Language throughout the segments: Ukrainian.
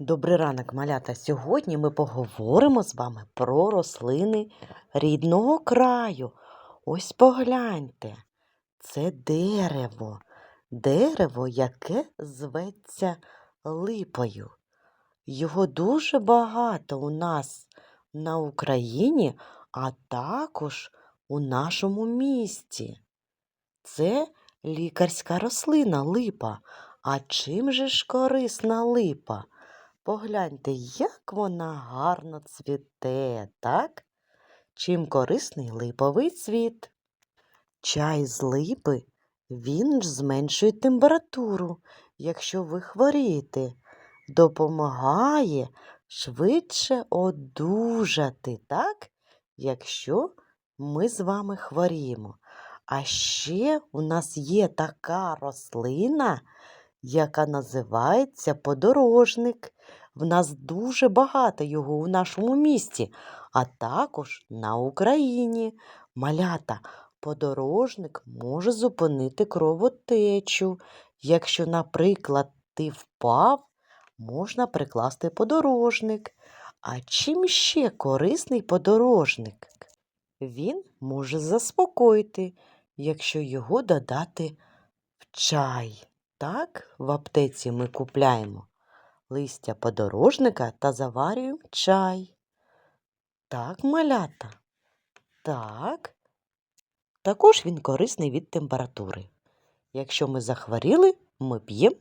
Добрий ранок, малята. Сьогодні ми поговоримо з вами про рослини рідного краю. Ось погляньте, це дерево. Дерево, яке зветься липою. Його дуже багато у нас на Україні, а також у нашому місті. Це лікарська рослина липа. А чим же ж корисна липа? Погляньте, як вона гарно цвіте, так? Чим корисний липовий цвіт? Чай з липи, він ж зменшує температуру, якщо ви хворієте, допомагає швидше одужати, так? Якщо ми з вами хворіємо. А ще у нас є така рослина, яка називається подорожник. В нас дуже багато його у нашому місті, а також на Україні. Малята, подорожник може зупинити кровотечу. Якщо, наприклад, ти впав, можна прикласти подорожник. А чим ще корисний подорожник? Він може заспокоїти, якщо його додати в чай. Так, в аптеці ми купляємо листя подорожника та заварюємо чай. Так, малята. Так. Також він корисний від температури. Якщо ми захворіли, ми п'ємо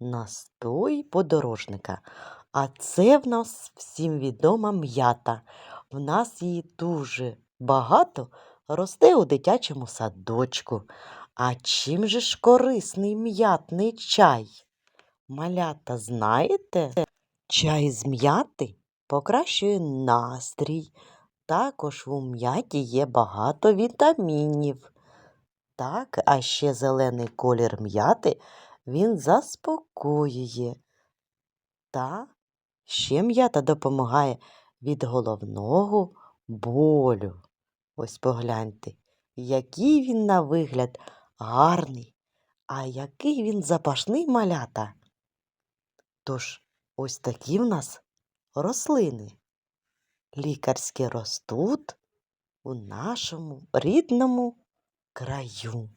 настой подорожника. А це в нас всім відома м'ята. В нас її дуже багато росте у дитячому садочку. А чим же ж корисний м'ятний чай? Малята, знаєте? Чай з м'яти покращує настрій. Також у м'яті є багато вітамінів. Так, а ще зелений колір м'яти він заспокоює. Та ще м'ята допомагає від головного болю. Ось погляньте, який він на вигляд гарний, а який він запашний малята. Тож, ось такі в нас рослини. Лікарські ростуть у нашому рідному краю.